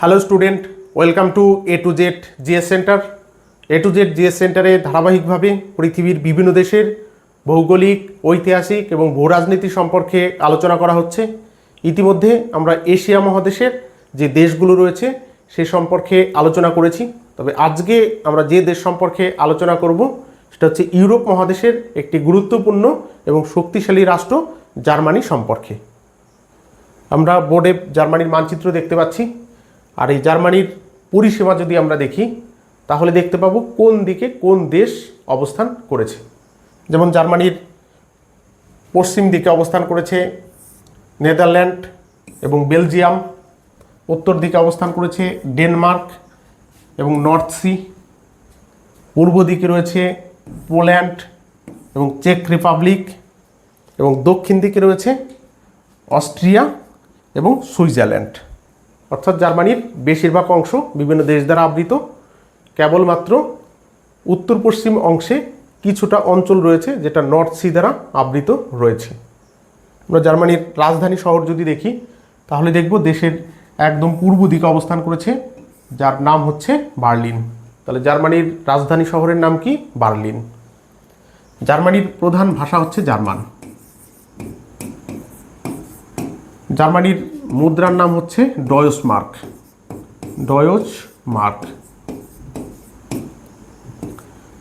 Hello student welcome to A to Z GS centre A to Z GS সেন্টারে ধারাবাহিকভাবে পৃথিবীর বিভিন্ন দেশের ভৌগোলিক, ঐতিহাসিক এবং ভূরাজনীতি সম্পর্কে আলোচনা করা হচ্ছে। ইতিমধ্যে আমরা এশিয়া মহাদেশের যে দেশগুলো রয়েছে, সে সম্পর্কে আলোচনা করেছি। তবে আজকে আমরা যে দেশ সম্পর্কে আলোচনা করব, সেটা হচ্ছে ইউরোপ মহাদেশের একটি গুরুত্বপূর্ণ এবং শক্তিশালী রাষ্ট্র, জার্মানি সম্পর্কে। আমরা বোর্ডে জার্মানির মানচিত্র দেখতে পাচ্ছি। আর এই জার্মানির পরিসীমা যদি আমরা দেখি, তাহলে দেখতে পাবো কোন দিকে কোন দেশ অবস্থান করেছে। যেমন জার্মানির পশ্চিম দিকে অবস্থান করেছে নেদারল্যান্ড এবং বেলজিয়াম, উত্তর দিকে অবস্থান করেছে ডেনমার্ক এবং নর্থ সি, পূর্ব দিকে রয়েছে পোল্যান্ড এবং চেক রিপাবলিক এবং দক্ষিণ দিকে রয়েছে অস্ট্রিয়া এবং সুইজারল্যান্ড। অর্থাৎ জার্মানির বেশিরভাগ অংশ বিভিন্ন দেশ দ্বারা আবৃত। কেবলমাত্র উত্তর পশ্চিম অংশে কিছুটা অঞ্চল রয়েছে যেটা নর্থ সি দ্বারা আবৃত রয়েছে। আমরা জার্মানির রাজধানী শহর যদি দেখি, তাহলে দেখব দেশের একদম পূর্ব দিকে অবস্থান করেছে, যার নাম হচ্ছে বার্লিন। তাহলে জার্মানির রাজধানী শহরের নাম কি? বার্লিন। জার্মানির প্রধান ভাষা হচ্ছে জার্মান। জার্মানির মুদ্রার নাম হচ্ছে ডয়স মার্ক। Deutsche Mark.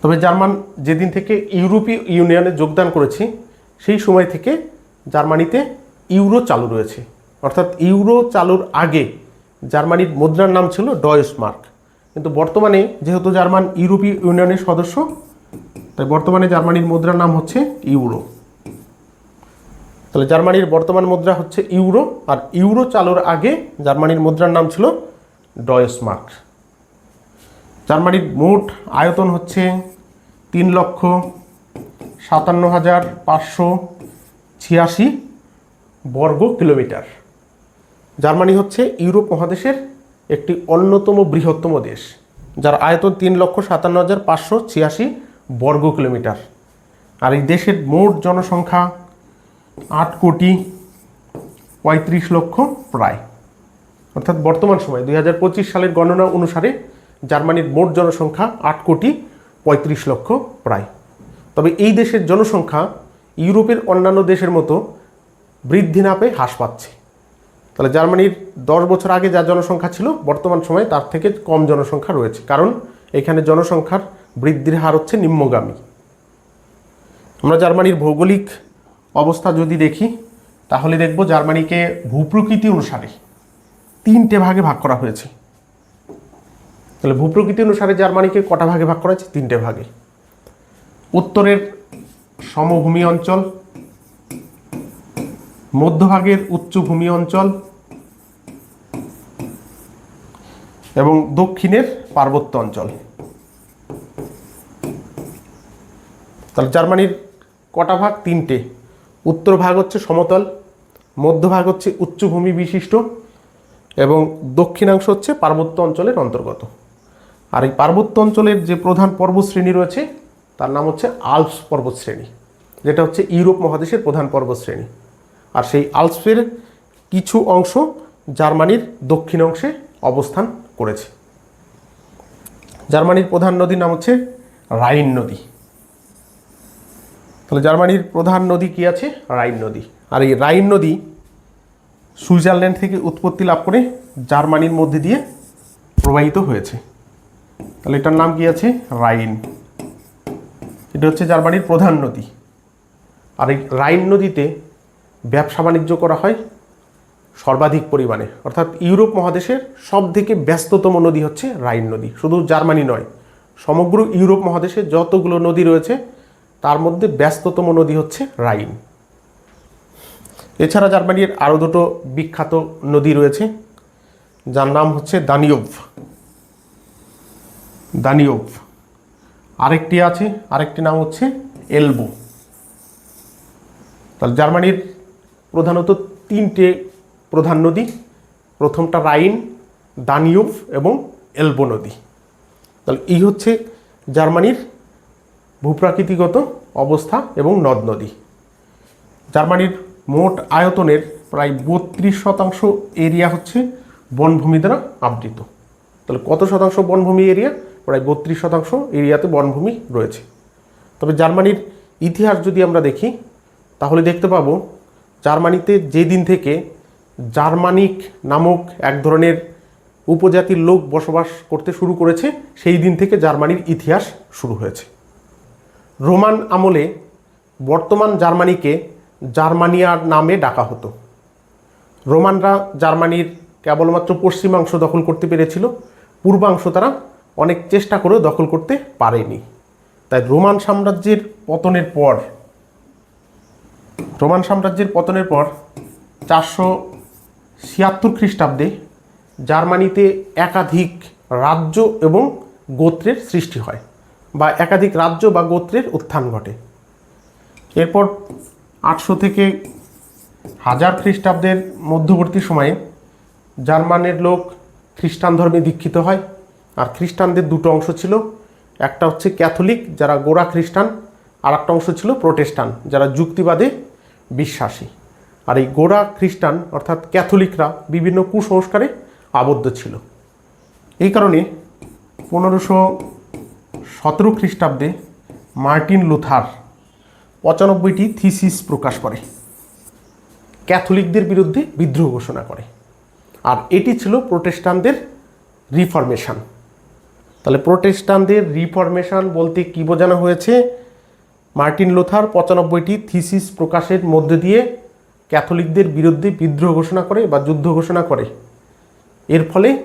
তবে জার্মান যেদিন থেকে ইউরোপীয় ইউনিয়নে যোগদান করেছে, সেই সময় থেকে জার্মানিতে ইউরো চালু রয়েছে। অর্থাৎ ইউরো চালুর আগে জার্মানির মুদ্রার নাম ছিল ডয়স মার্ক। কিন্তু বর্তমানে যেহেতু জার্মান ইউরোপীয় ইউনিয়নের সদস্য, তাই বর্তমানে জার্মানির মুদ্রার নাম হচ্ছে ইউরো। তাহলে জার্মানির বর্তমান মুদ্রা হচ্ছে ইউরো, আর ইউরো চালুর আগে জার্মানির মুদ্রার নাম ছিল ডয়েসমার্ক। জার্মানির মোট আয়তন হচ্ছে তিন লক্ষ সাতান্ন হাজার পাঁচশো ছিয়াশি বর্গ কিলোমিটার। জার্মানি হচ্ছে ইউরোপ মহাদেশের একটি অন্যতম বৃহত্তম দেশ, যার আয়তন তিন লক্ষ সাতান্ন হাজার পাঁচশো ছিয়াশি বর্গ কিলোমিটার। আর এই দেশের মোট জনসংখ্যা আট কোটি পঁয়ত্রিশ লক্ষ প্রায়। অর্থাৎ বর্তমান সময় দুই হাজার পঁচিশ সালের গণনা অনুসারে জার্মানির মোট জনসংখ্যা আট কোটি পঁয়ত্রিশ লক্ষ প্রায়। তবে এই দেশের জনসংখ্যা ইউরোপের অন্যান্য দেশের মতো বৃদ্ধি না পেয়ে হ্রাস পাচ্ছে। তাহলে জার্মানির দশ বছর আগে যা জনসংখ্যা ছিল, বর্তমান সময়ে তার থেকে কম জনসংখ্যা রয়েছে। কারণ এখানে জনসংখ্যার বৃদ্ধির হার হচ্ছে নিম্নগামী। আমরা জার্মানির ভৌগোলিক অবস্থা যদি দেখি, তাহলে দেখব জার্মানিকে ভূপ্রকৃতি অনুসারে তিনটে ভাগে ভাগ করা হয়েছে। তাহলে ভূপ্রকৃতি অনুসারে জার্মানিকে কটা ভাগে ভাগ করা হয়েছে? তিনটে ভাগে। উত্তরের সমভূমি অঞ্চল, মধ্যভাগের উচ্চভূমি অঞ্চল, এবং দক্ষিণের পার্বত্য অঞ্চল। তাহলে জার্মানির কটা ভাগ? তিনটে। উত্তর ভাগ হচ্ছে সমতল, মধ্যভাগ হচ্ছে উচ্চভূমি বিশিষ্ট এবং দক্ষিণাংশ হচ্ছে পার্বত্য অঞ্চলের অন্তর্গত। আর এই পার্বত্য অঞ্চলের যে প্রধান পর্বতশ্রেণী রয়েছে, তার নাম হচ্ছে আলপস পর্বতশ্রেণী, যেটা হচ্ছে ইউরোপ মহাদেশের প্রধান পর্বতশ্রেণী। আর সেই আলপসের কিছু অংশ জার্মানির দক্ষিণ অংশে অবস্থান করেছে। জার্মানির প্রধান নদীর নাম হচ্ছে রাইন নদী। তাহলে জার্মানির প্রধান নদী কি আছে? রাইন নদী। আর এই রাইন নদী সুইজারল্যান্ড থেকে উৎপত্তি লাভ করে জার্মানির মধ্যে দিয়ে প্রবাহিত হয়েছে। তাহলে এটার নাম কি আছে? রাইন। এটা হচ্ছে জার্মানির প্রধান নদী। আর এই রাইন নদীতে ব্যবসা বাণিজ্য করা হয় সর্বাধিক পরিমাণে। অর্থাৎ ইউরোপ মহাদেশের সব থেকে ব্যস্ততম নদী হচ্ছে রাইন নদী। শুধু জার্মানি নয়, সমগ্র ইউরোপ মহাদেশে যতগুলো নদী রয়েছে তার মধ্যে ব্যস্ততম নদী হচ্ছে রাইন। এছাড়া জার্মানির আরও দুটো বিখ্যাত নদী রয়েছে, যার নাম হচ্ছে দানিয়ভ দানিয়ভ আরেকটি আছে, আরেকটি নাম হচ্ছে এলবো। তাহলে জার্মানির প্রধানত তিনটে প্রধান নদী, প্রথমটা রাইন দানিয়ভ এবং এলবো নদী। তাহলে এই হচ্ছে জার্মানির ভূপ্রাকৃতিগত অবস্থা এবং নদ নদী। জার্মানির মোট আয়তনের প্রায় বত্রিশ শতাংশ এরিয়া হচ্ছে বনভূমি দ্বারা আবৃত। তাহলে কত শতাংশ বনভূমি এরিয়া? প্রায় বত্রিশ শতাংশ এরিয়াতে বনভূমি রয়েছে। তবে জার্মানির ইতিহাস যদি আমরা দেখি, তাহলে দেখতে পাবো জার্মানিতে যে দিন থেকে জার্মানিক নামক এক ধরনের উপজাতির লোক বসবাস করতে শুরু করেছে, সেই দিন থেকে জার্মানির ইতিহাস শুরু হয়েছে। রোমান আমলে বর্তমান জার্মানিকে জার্মানিয়ার নামে ডাকা হতো। রোমানরা জার্মানির কেবলমাত্র পশ্চিমাংশ দখল করতে পেরেছিল, পূর্বাংশ তারা অনেক চেষ্টা করেও দখল করতে পারেনি। তাই রোমান সাম্রাজ্যের পতনের পর, রোমান সাম্রাজ্যের পতনের পর চারশো ছিয়াত্তর খ্রিস্টাব্দে জার্মানিতে একাধিক রাজ্য এবং গোত্রের সৃষ্টি হয়। বা একাধিক রাজ্য বা গোত্রের উত্থান ঘটে। এরপর আটশো থেকে হাজার খ্রিস্টাব্দের মধ্যবর্তী সময়ে জার্মানের লোক খ্রিস্টান ধর্মে দীক্ষিত হয়। আর খ্রিস্টানদের দুটো অংশ ছিল, একটা হচ্ছে ক্যাথলিক, যারা গোড়া খ্রিস্টান, আর একটা অংশ ছিল প্রোটেস্টান, যারা যুক্তিবাদে বিশ্বাসী। আর এই গোড়া খ্রিস্টান, অর্থাৎ ক্যাথলিকরা বিভিন্ন কুসংস্কারে আবদ্ধ ছিল। এই কারণে পনেরোশো সতেরো খ্রিস্টাব্দে মার্টিন লুথার পঁচানব্বইটি থিসিস প্রকাশ করে। ক্যাথলিকদের বিরুদ্ধে বিদ্রোহ ঘোষণা করে। আর এটি ছিল প্রোটেস্টানদের রিফরমেশন। তাহলে প্রোটেস্টানদের রিফরমেশন বলতে কি বোঝানো হয়েছে? মার্টিন লোথার পঁচানব্বইটি থিসিস প্রকাশের মধ্যে দিয়ে ক্যাথলিকদের বিরুদ্ধে বিদ্রোহ ঘোষণা করে বা যুদ্ধ ঘোষণা করে। এর ফলে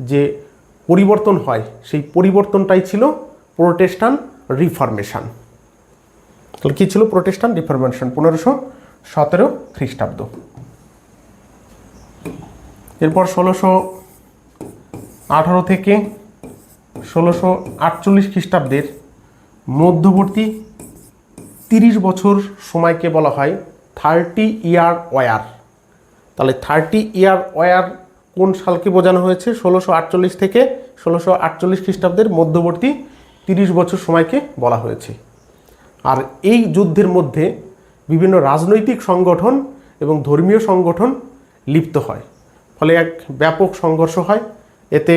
যে পরিবর্তন হয়, সেই পরিবর্তনটাই ছিল প্রোটেস্টান রিফরমেশন। তাহলে কী ছিল প্রোটেস্টান রিফরমেশন? পনেরোশো সতেরো খ্রিস্টাব্দ। এরপর ষোলোশো আঠারো থেকে ষোলোশো আটচল্লিশ খ্রিস্টাব্দের মধ্যবর্তী তিরিশ বছর সময়কে বলা হয় থার্টি ইয়ার ওয়ার। তাহলে থার্টি ইয়ার ওয়ার কোন সালকে বোঝানো হয়েছে? ষোলোশো আটচল্লিশ থেকে ষোলোশো আটচল্লিশ খ্রিস্টাব্দের মধ্যবর্তী তিরিশ বছর সময়কে বলা হয়েছে। আর এই যুদ্ধের মধ্যে বিভিন্ন রাজনৈতিক সংগঠন এবং ধর্মীয় সংগঠন লিপ্ত হয়। ফলে এক ব্যাপক সংঘর্ষ হয়। এতে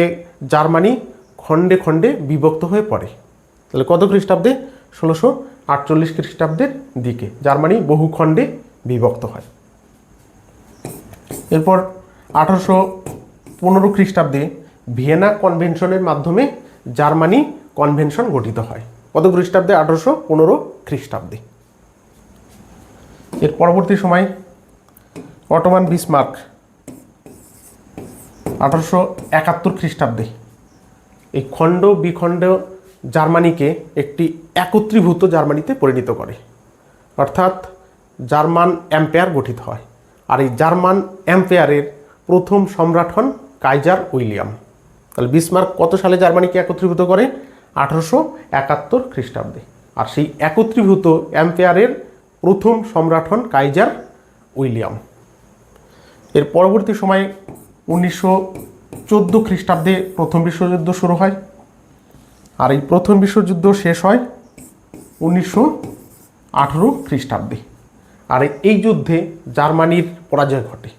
জার্মানি খণ্ডে খণ্ডে বিভক্ত হয়ে পড়ে। তাহলে কত খ্রিস্টাব্দে? ষোলোশো আটচল্লিশ খ্রিস্টাব্দের দিকে জার্মানি বহু খণ্ডে বিভক্ত হয়। এরপর আঠারোশো পনেরো খ্রিস্টাব্দে ভিয়েনা কনভেনশনের মাধ্যমে জার্মানি কনভেনশন গঠিত হয়। কত খ্রিস্টাব্দে? আঠারোশো পনেরো খ্রিস্টাব্দে। এর পরবর্তী সময় অটোমান বিসমার্ক আঠারোশো একাত্তর খ্রিস্টাব্দে এই খণ্ড বিখণ্ড জার্মানিকে একটি একত্রীভূত জার্মানিতে পরিণত করে। অর্থাৎ জার্মান অ্যাম্পেয়ার গঠিত হয়। আর এই জার্মান অ্যাম্পেয়ারের প্রথম সম্রাট হন কাইজার উইলিয়াম। তাহলে বিসমার্ক কত সালে জার্মানিকে একত্রীভূত করে? আঠারোশো একাত্তর খ্রিস্টাব্দে। আর সেই একত্রীভূত অ্যাম্পেয়ারের প্রথম সম্রাট হন কাইজার উইলিয়াম। এর পরবর্তী সময়ে উনিশশো চোদ্দ খ্রিস্টাব্দে প্রথম বিশ্বযুদ্ধ শুরু হয়। আর এই প্রথম বিশ্বযুদ্ধ শেষ হয় উনিশশো আঠেরো খ্রিস্টাব্দে। আর এই যুদ্ধে জার্মানির পরাজয় ঘটে।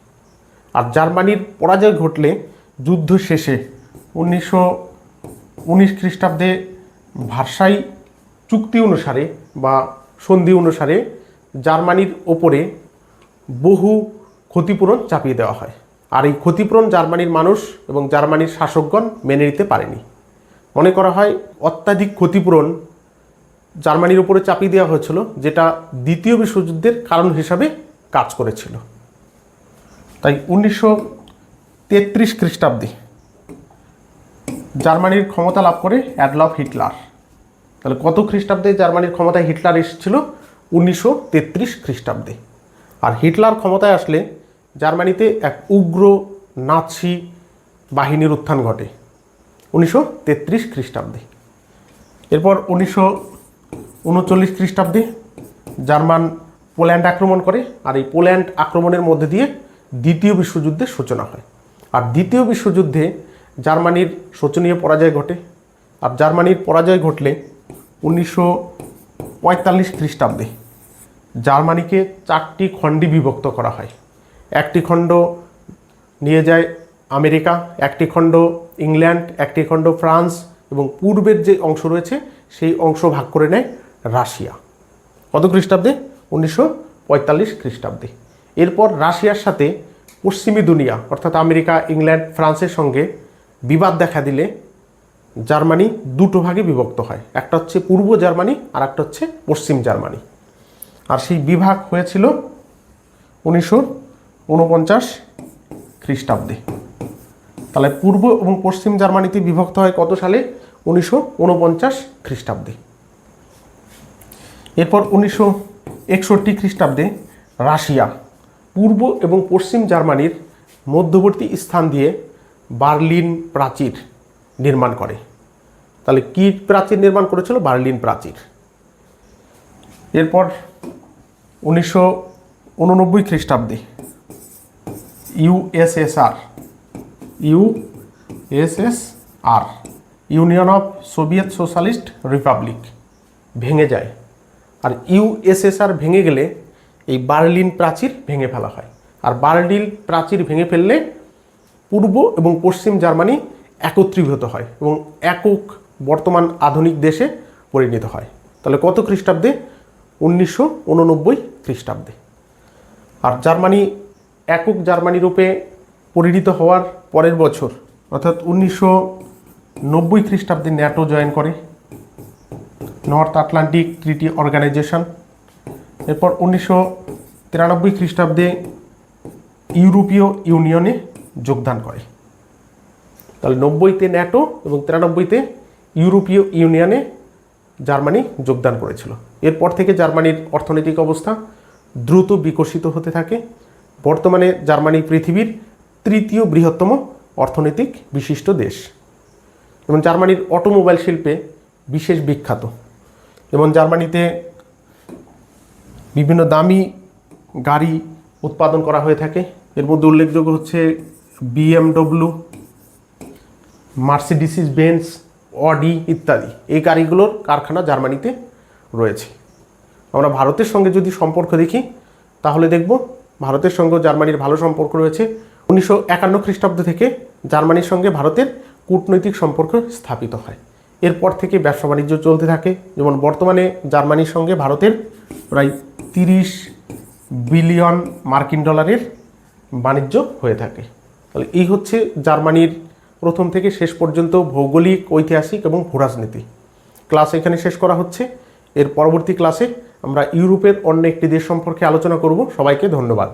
আর জার্মানির পরাজয় ঘটলে যুদ্ধ শেষে উনিশশো উনিশ খ্রিস্টাব্দে ভারসাই চুক্তি অনুসারে বা সন্ধি অনুসারে জার্মানির ওপরে বহু ক্ষতিপূরণ চাপিয়ে দেওয়া হয়। আর এই ক্ষতিপূরণ জার্মানির মানুষ এবং জার্মানির শাসকগণ মেনে নিতে পারেনি। মনে করা হয় অত্যাধিক ক্ষতিপূরণ জার্মানির উপরে চাপিয়ে দেওয়া হয়েছিল, যেটা দ্বিতীয় বিশ্বযুদ্ধের কারণ হিসাবে কাজ করেছিল। তাই উনিশশো তেত্রিশ খ্রিস্টাব্দে জার্মানির ক্ষমতা লাভ করে অ্যাডলফ হিটলার। তাহলে কত খ্রিস্টাব্দে জার্মানির ক্ষমতায় হিটলার এসেছিল? উনিশশো তেত্রিশ খ্রিস্টাব্দে। আর হিটলার ক্ষমতায় আসলে জার্মানিতে এক উগ্র নাৎসি বাহিনীর উত্থান ঘটে উনিশশো তেত্রিশ খ্রিস্টাব্দে। এরপর উনিশশো উনচল্লিশ খ্রিস্টাব্দে জার্মান পোল্যান্ড আক্রমণ করে, আর এই পোল্যান্ড আক্রমণের মধ্যে দিয়ে দ্বিতীয় বিশ্বযুদ্ধের সূচনা হয়। আর দ্বিতীয় বিশ্বযুদ্ধে জার্মানির শোচনীয় পরাজয় ঘটে। আর জার্মানির পরাজয় ঘটলে উনিশশো পঁয়তাল্লিশ খ্রিস্টাব্দে জার্মানিকে চারটি খণ্ডে বিভক্ত করা হয়। একটি খণ্ড নিয়ে যায় আমেরিকা, একটি খণ্ড ইংল্যান্ড, একটি খণ্ড ফ্রান্স এবং পূর্বের যে অংশ রয়েছে সেই অংশ ভাগ করে নেয় রাশিয়া। কত খ্রিস্টাব্দে? উনিশশো পঁয়তাল্লিশ খ্রিস্টাব্দে। এরপর রাশিয়ার সাথে পশ্চিমী দুনিয়া অর্থাৎ আমেরিকা, ইংল্যান্ড, ফ্রান্সের সঙ্গে বিবাদ দেখা দিলে জার্মানি দুটো ভাগে বিভক্ত হয়। একটা হচ্ছে পূর্ব জার্মানি আর একটা হচ্ছে পশ্চিম জার্মানি। আর সেই বিভাগ হয়েছিল উনিশশো উনপঞ্চাশ খ্রিস্টাব্দে। তাহলে পূর্ব এবং পশ্চিম জার্মানিতে বিভক্ত হয় কত সালে? উনিশশো উনপঞ্চাশ খ্রিস্টাব্দে। এরপর উনিশশো একষট্টি খ্রিস্টাব্দে রাশিয়া পূর্ব এবং পশ্চিম জার্মানির মধ্যবর্তী স্থান দিয়ে বার্লিন প্রাচীর নির্মাণ করে। তাহলে কি প্রাচীর নির্মাণ করেছিল? বার্লিন প্রাচীর। এরপর উনিশশো উননব্বই খ্রিস্টাব্দে USSR USSR union of Soviet socialist republic ভেঙে যায়। আর ইউএসএসআর ভেঙে গেলে এই বার্লিন প্রাচীর ভেঙে ফেলা হয়। আর বার্লিন প্রাচীর ভেঙে ফেললে পূর্ব এবং পশ্চিম জার্মানি একত্রীভূত হয় এবং একক বর্তমান আধুনিক দেশে পরিণত হয়। তাহলে কত খ্রিস্টাব্দে? উনিশশো উননব্বই খ্রিস্টাব্দে। আর জার্মানি একক জার্মানি রূপে পরিণত হওয়ার পরের বছর, অর্থাৎ উনিশশো নব্বই খ্রিস্টাব্দে ন্যাটো জয়েন করে নর্থ আটলান্টিক ট্রিটি অর্গানাইজেশন। এরপর উনিশশো তিরানব্বই খ্রিস্টাব্দে ইউরোপীয় ইউনিয়নে যোগদান করে। তাহলে নব্বইতে ন্যাটো এবং তিরানব্বইতে ইউরোপীয় ইউনিয়নে জার্মানি যোগদান করেছিল। এরপর থেকে জার্মানির অর্থনৈতিক অবস্থা দ্রুত বিকশিত হতে থাকে। বর্তমানে জার্মানি পৃথিবীর তৃতীয় বৃহত্তম অর্থনৈতিক বিশিষ্ট দেশ। এবং জার্মানির অটোমোবাইল শিল্পে বিশেষ বিখ্যাত। যেমন জার্মানিতে বিভিন্ন দামি গাড়ি উৎপাদন করা হয়ে থাকে। এর মধ্যে উল্লেখযোগ্য হচ্ছে বিএমডব্লিউ মার্সিডিসিস বেঞ্চ অডি ইত্যাদি। এই গাড়িগুলোর কারখানা জার্মানিতে রয়েছে। আমরা ভারতের সঙ্গে যদি সম্পর্ক দেখি, তাহলে দেখব ভারতের সঙ্গে জার্মানির ভালো সম্পর্ক রয়েছে। উনিশশো একান্ন খ্রিস্টাব্দ থেকে জার্মানির সঙ্গে ভারতের কূটনৈতিক সম্পর্ক স্থাপিত হয়। এরপর থেকে ব্যবসা বাণিজ্য চলতে থাকে। যেমন বর্তমানে জার্মানির সঙ্গে ভারতের প্রায় তিরিশ বিলিয়ন মার্কিন ডলারের বাণিজ্য হয়ে থাকে। তাহলে এই হচ্ছে জার্মানির প্রথম থেকে শেষ পর্যন্ত ভৌগোলিক, ঐতিহাসিক এবং ভূরাজনীতি। ক্লাস এখানে শেষ করা হচ্ছে। এর পরবর্তী ক্লাসে আমরা ইউরোপের অন্য একটি দেশ সম্পর্কে আলোচনা করব। সবাইকে ধন্যবাদ।